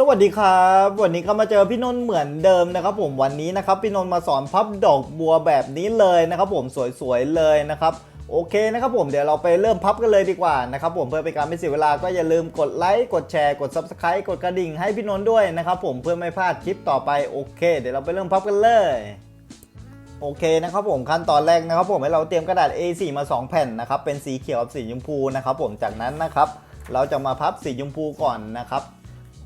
สวัสดีครับ วันนี้ก็มาเจอพี่นนท์เหมือนเดิมนะครับผมวันนี้นะครับพี่นนท์มาสอนพับดอกบัวแบบนี้เลยนะครับผมสวยๆเลยนะครับโอเคนะครับผมเดี๋ยวเราไปเริ่มพับกันเลยดีกว่านะครับผมเพื่อเป็นการไม่เสียเวลาก็อย่าลืมกดไลค์กดแชร์กด subscribe กดกระดิ่งให้พี่นนท์ด้วยนะครับผมเพื่อไม่พลาดคลิปต่อไปโอเค เดี๋ยวเราไปเริ่มพับกันเลยโอเคนะครับผมขั้นตอนแรกนะครับผมให้เราเตรียมกระดาษ A4 มา 2 แผ่นนะครับเป็นสีเขียวกับสีชมพูนะครับผมจากนั้นนะครับเราจะมาพับสีชมพูก่อนนะครับ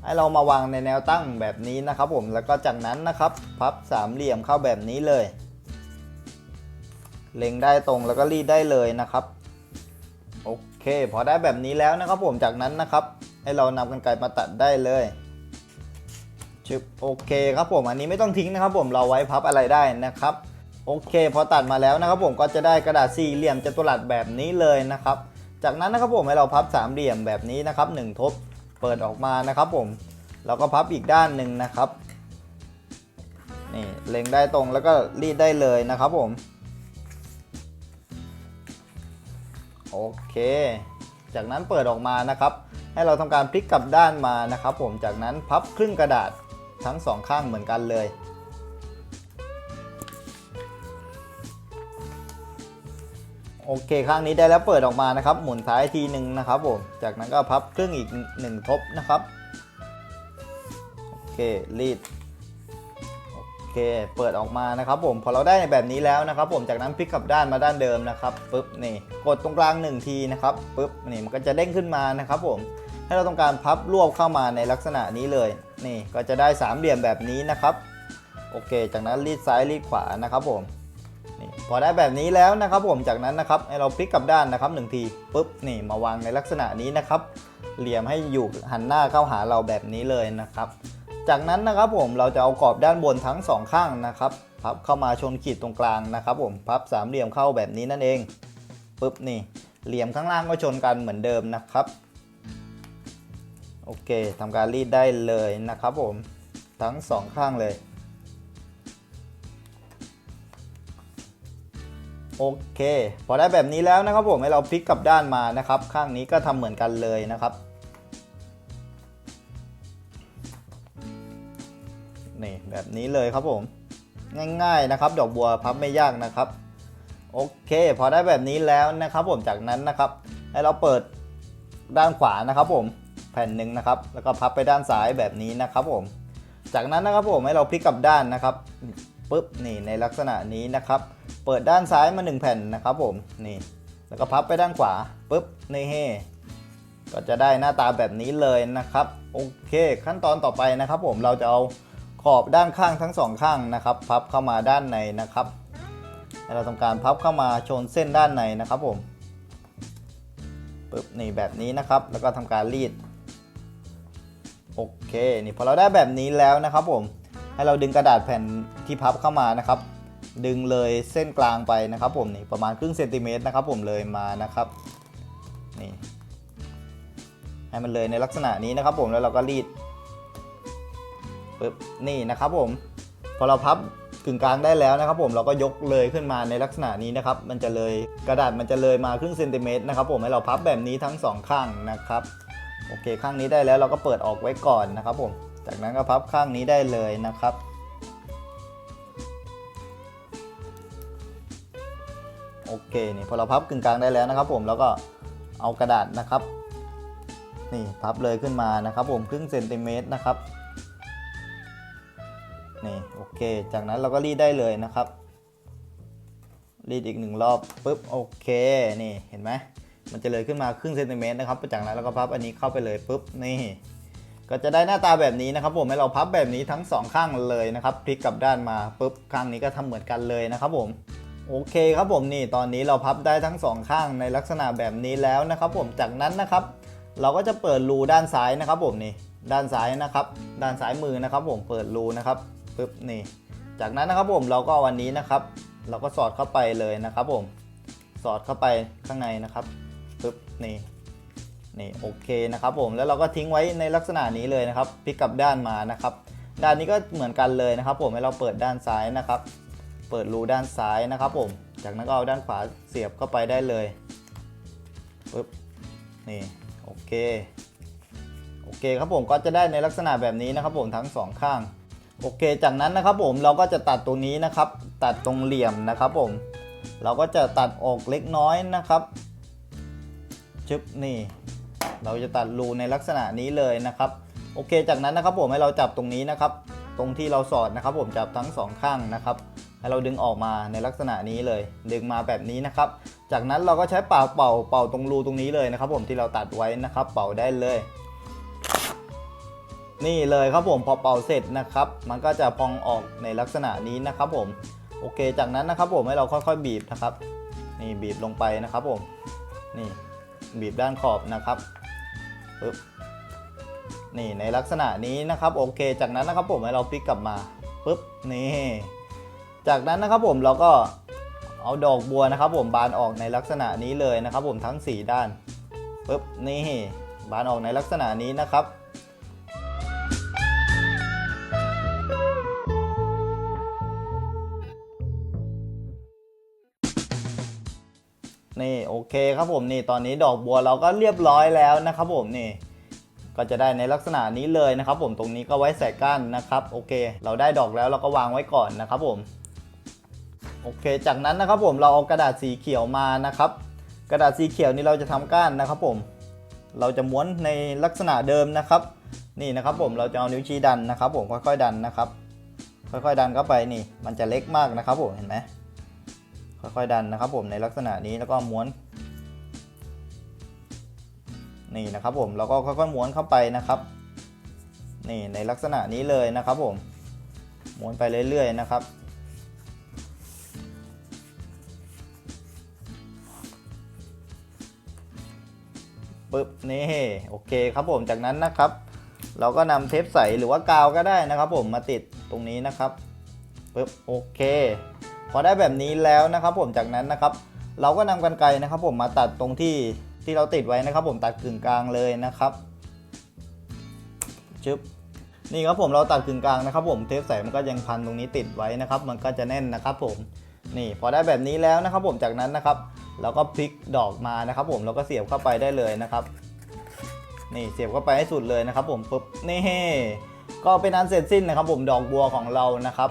ให้เรามาวางในแนวตั้งแบบนี้นะครับผมแล้วก็จากนั้นนะครับ พับสามเหลี่ยมเข้าแบบนี้เลย เล็งได้ตรงแล้วก็รีดได้เลยนะครับโอเค พอได้แบบนี้แล้วนะครับผมจากนั้นนะครับ ให้เรานำกันไกรมาตัดได้เลยชึบโอเคครับผมอันนี้ไม่ต้องทิ้งนะครับ ผมเราไว้พับอะไรได้นะครับโอเคพอตัดมาแล้วนะครับผมก็จะได้กระดาษสี่เหลี่ยมจัตุรัสแบบนี้เลยนะครับ จากนั้นนะครับผมให้เราพับสามเหลี่ยมแบบนี้นะครับหนึ่งทบ เปิดออกมานะครับผมแล้วก็พับอีกด้านหนึ่งนะครับนี่เล็งได้ตรงแล้วก็รีดได้เลยนะครับผมโอเค จากนั้นเปิดออกมานะครับ ให้เราทำการพลิกกลับด้านมานะครับ ผมจากนั้นพับครึ่งกระดาษทั้งสองข้างเหมือนกันเลย โอเคข้างนี้ได้แล้วเปิดออกมานะครับ หมุนซ้ายทีหนึ่งนะครับผม จากนั้นก็พับครึ่งอีกหนึ่งทบนะครับ โอเครีดโอเคเปิดออกมานะครับผมพอเราได้แบบนี้แล้วนะครับ ผมจากนั้นพลิกกลับด้านมาด้านเดิมนะครับปุ๊บนี่กดตรงกลางหนึ่งทีนะครับปุ๊บนี่มันก็จะเด้งขึ้นมานะครับ ผมให้เราต้องการพับรวบเข้ามาในลักษณะนี้เลย นี่ก็จะได้สามเหลี่ยมแบบนี้นะครับ โอเค จากนั้นรีดซ้ายรีดขวานะครับผม นี่พอได้แบบนี้แล้วนะครับผมจากนั้นนะครับให้เราพลิกกลับด้านนะครับหนึ่งทีปุ๊บนี่มาวางในลักษณะนี้นะครับ เหลี่ยมให้อยู่หันหน้าเข้าหาเราแบบนี้เลยนะครับ จากนั้นนะครับผมเราจะเอากรอบด้านบนทั้งสองข้างนะครับพับเข้ามาชนขีดตรงกลางนะครับ ผมพับสามเหลี่ยมเข้าแบบนี้นั่นเองปุ๊บนี่เหลี่ยมข้างล่างก็ชนกันเหมือนเดิมนะครับโอเคทำการรีดได้เลยนะครับผมทั้งสองข้างเลย โอเค พอได้แบบนี้แล้วนะครับผมให้เราพลิกกลับด้านมานะครับ ข้างนี้ก็ทำเหมือนกันเลยนะครับนี่แบบนี้เลยครับผมง่ายๆนะครับ ดอกบัวพับไม่ยากนะครับ โอเค พอได้แบบนี้แล้วนะครับผมจากนั้นนะครับ ให้เราเปิดด้านขวานะครับ ผมแผ่นหนึ่งนะครับ แล้วก็พับไปด้านซ้ายแบบนี้นะครับ ผม จากนั้นนะครับผมให้เราพลิกกลับด้านนะครับ ปุ๊บนี่ในลักษณะนี้นะครับ เปิดด้านซ้ายมา 1 แผ่นนะครับผมนี่แล้วก็พับไปด้านขวาปุ๊บนี่เฮก็จะได้หน้าตาแบบนี้เลยนะครับโอเคขั้นตอนต่อไปนะครับ ผมเราจะเอาขอบด้านข้างทั้งสองข้างนะครับ พับเข้ามาด้านในนะครับเราทำการพับเข้ามาชนเส้นด้านในนะครับผมปุ๊บนี่แบบนี้นะครับ แล้วก็ทำการรีดโอเค นี่พอเราได้แบบนี้แล้วนะครับผม ให้เราดึงกระดาษแผ่นที่พับเข้ามานะครับ ดึงเลยเส้นกลางไปนะครับ ผมนี่ประมาณครึ่งเซนติเมตรนะครับ ผมเลยมานะครับนี่ให้มันเลยในลักษณะนี้นะครับ ผมแล้วเราก็รีดปึ๊บนี่นะครับ ผมพอเราพับกึ่งกลางได้แล้วนะครับ ผมเราก็ยกเลยขึ้นมาในลักษณะนี้นะครับ มันจะเลยกระดาษมันจะเลยมาครึ่งเซนติเมตรนะครับ ผมให้เราพับแบบนี้ทั้งสองข้างนะครับโอเคข้างนี้ได้แล้วเราก็เปิดออกไว้ก่อนนะครับ ผม จากนั้นก็พับข้างนี้ได้เลยนะครับ โอเคนี่พอเราพับกึ่งกลางได้แล้วนะครับ ผมแล้วก็เอากระดาษนะครับ นี่พับเลยขึ้นมานะครับ ผมครึ่งเซนติเมตรนะครับนี่โอเค จากนั้นเราก็รีดได้เลยนะครับ รีดอีกหนึ่งรอบปุ๊บโอเคนี่เห็นไหมมันจะเลยขึ้นมาครึ่งเซนติเมตรนะครับจากนั้นเราก็พับอันนี้เข้าไปเลยปุ๊บนี่ ก็จะได้หน้าตาแบบนี้นะครับผมให้เราพับแบบนี้ทั้งสองข้างเลยนะครับพลิกกลับด้านมาปุ๊บข้างนี้ก็ทำเหมือนกันเลยนะครับผมโอเคครับผมนี่ตอนนี้เราพับได้ทั้งสองข้างในลักษณะแบบนี้แล้วนะครับผมจากนั้นนะครับเราก็จะเปิดรูด้านซ้ายนะครับผมนี่ด้านซ้ายนะครับ ด้านซ้ายมือนะครับ ผมเปิดรูนะครับปึ๊บนี่ จากนั้นนะครับผมเราก็วันนี้นะครับ เราก็สอดเข้าไปเลยนะครับ ผมสอดเข้าไปข้างในนะครับปึ๊บนี่ นี่โอเคนะครับผมแล้วเราก็ทิ้งไว้ในลักษณะนี้เลยนะครับพลิกกลับด้านมานะครับ ด้านนี้ก็เหมือนกันเลยนะครับ ผมให้เราเปิดด้านซ้ายนะครับ เปิดรูด้านซ้ายนะครับ ผม จากนั้นก็เอาด้านขวาเสียบเข้าไปได้เลยปึ๊บนี่โอเคโอเคครับผมก็จะได้ในลักษณะแบบนี้นะครับ ผมทั้งสองข้างโอเค จากนั้นนะครับผมเราก็จะตัดตรงนี้นะครับ ตัดตรงเหลี่ยมนะครับ ผม เราก็จะตัดออกเล็กน้อยนะครับชึบนี่ เราจะตัดรูในลักษณะนี้เลยนะครับ โอเค จากนั้นนะครับผมให้เราจับตรงนี้นะครับ ตรงที่เราสอดนะครับ ผมจับทั้งสองข้างนะครับให้เราดึงออกมาในลักษณะนี้เลย ดึงมาแบบนี้นะครับ จากนั้นเราก็ใช้เป่าเป่าเป่าตรงรูตรงนี้เลยนะครับ ผมที่เราตัดไว้นะครับ เป่าได้เลย นี่เลยครับผมพอเป่าเสร็จนะครับ มันก็จะพองออกในลักษณะนี้นะครับ ผมโอเค จากนั้นนะครับผมให้เราค่อยๆบีบนะครับ นี่บีบลงไปนะครับผมนี่ บีบด้านขอบนะครับปึ๊บนี่ในลักษณะนี้นะครับโอเค จากนั้นนะครับผมให้เราพลิกกลับมาปึ๊บนี่จากนั้นนะครับผมเราก็เอาดอกบัวนะครับ ผมบานออกในลักษณะนี้เลยนะครับ ผมทั้ง 4 ด้านปึ๊บนี่บานออกในลักษณะนี้นะครับ นี่โอเคครับผมนี่ตอนนี้ดอกบัวเราก็เรียบร้อยแล้วนะครับผมนี่ก็จะได้ในลักษณะนี้เลยนะครับ ผมตรงนี้ก็ไว้ใส่ก้านนะครับโอเค เราได้ดอกแล้วเราก็วางไว้ก่อนนะครับผมโอเค จากนั้นนะครับผมเราเอากระดาษสีเขียวมานะครับ กระดาษสีเขียวนี้เราจะทำก้านนะครับผมเราจะม้วนในลักษณะเดิมนะครับ นี่นะครับผมเราจะเอานิ้วชี้ดันนะครับ ผมค่อยๆดันนะครับ ค่อยๆดันเข้าไปนี่ มันจะเล็กมากนะครับผมเห็นไหม ค่อยๆดันนะครับผมในลักษณะนี้แล้วก็ม้วนนี่นะครับผมแล้วก็ค่อยๆม้วนเข้าไปนะครับ นี่ในลักษณะนี้เลยนะครับผมม้วนไปเรื่อยๆนะครับ ปึ๊บนี่โอเคครับผมจากนั้นนะครับ เราก็นำเทปใสหรือว่ากาวก็ได้นะครับ ผมมาติดตรงนี้นะครับปึ๊บโอเค พอได้แบบนี้แล้วนะครับผมจากนั้นนะครับ เราก็นำกรรไกรนะครับ ผมมาตัดตรงที่ที่เราติดไว้นะครับ ผมตัดกึ่งกลางเลยนะครับชึบนี่ครับผมเราตัดกึ่งกลางนะครับ ผมเทปใสมันก็ยังพันตรงนี้ติดไว้นะครับ มันก็จะแน่นนะครับ ผมนี่พอได้แบบนี้แล้วนะครับ ผมจากนั้นนะครับ เราก็พลิกดอกมานะครับ ผมแล้วก็เสียบเข้าไปได้เลยนะครับนี่เสียบเข้าไปให้สุดเลยนะครับ ผมปุ๊บนี่ก็เป็นอันเสร็จสิ้นนะครับ ผมดอกบัวของเรานะครับ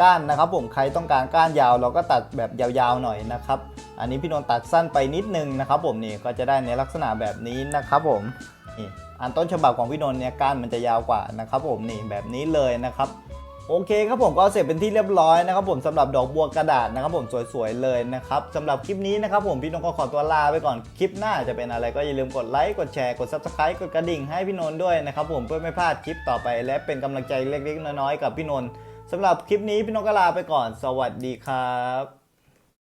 ก้านนะครับ ผมใครต้องการก้านยาวเราก็ตัดแบบยาวๆหน่อยนะครับ อันนี้พี่นนท์ตัดสั้นไปนิดนึงนะครับ ผมนี่ก็จะได้ในลักษณะแบบนี้นะครับ ผมนี่อันต้นฉบับของพี่นนท์เนี่ยก้านมันจะยาวกว่านะครับ ผมนี่แบบนี้เลยนะครับโอเคครับผมก็เสร็จเป็นที่เรียบร้อยนะครับผมสำหรับดอกบัวกระดาษนะครับ ผมสวยๆเลยนะครับสำหรับคลิปนี้นะครับผมพี่นนท์ก็ขอตัวลาไปก่อนคลิปหน้าจะเป็นอะไรก็อย่าลืมกดไลค์กดแชร์กด subscribe กดกระดิ่งให้พี่นนท์ด้วยนะครับผมเพื่อไม่พลาดคลิปต่อไปและเป็นกำลังใจเล็กๆน้อยๆกับพี่นนท์ สำหรับคลิปนี้พี่นกก็ลาไปก่อน สวัสดีครับ